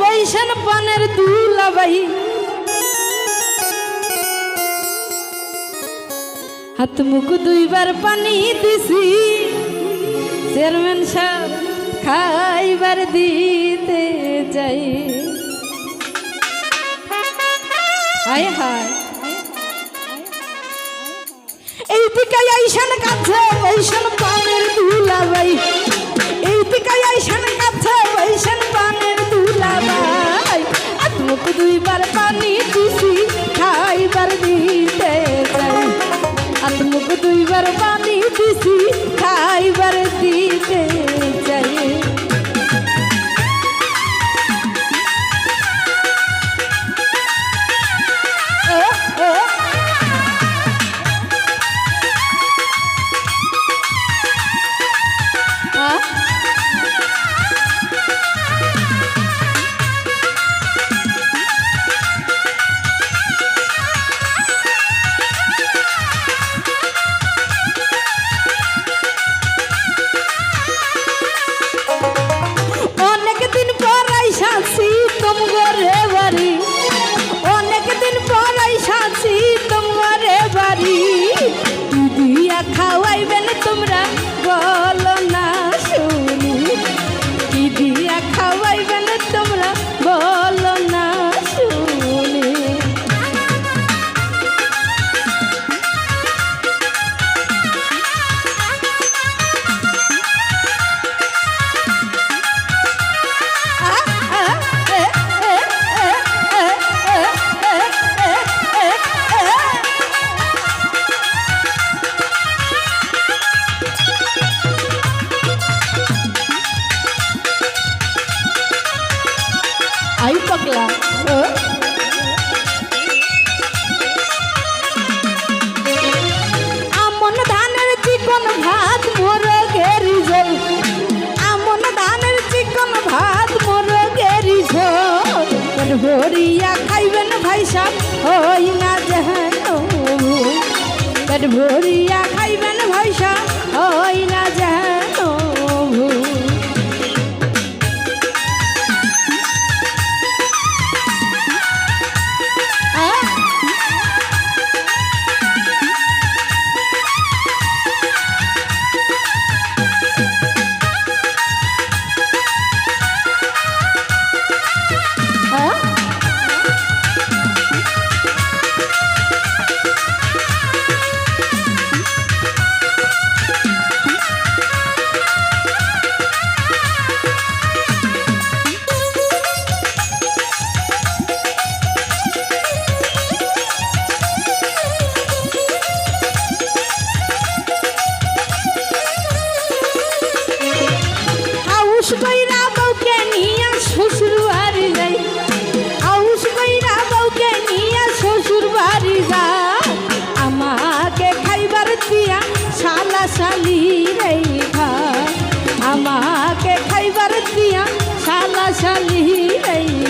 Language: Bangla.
বৈশান পানের দুলাবাই হাত মুখ দুইবার পানি দিছি। চেয়ারম্যান সাহেব খাইবার দিতে যাই। হায় হায় এই দিকে আইসান কাছে বৈশান পানের দুলাবাই এই দিকে পানি দিছি খাইবার দিতে পাগলা। আমন ধানের চিকন ভাত মোর গেরি জল আমন ধানের চিকন ভাত মোর গেরি ঝোল। ভরিয়া খাইবেন ভাই সাহ হই না যেন পেট শালা শালি রে খায় আমাকে খাইবার দিয়া শালা শালি রে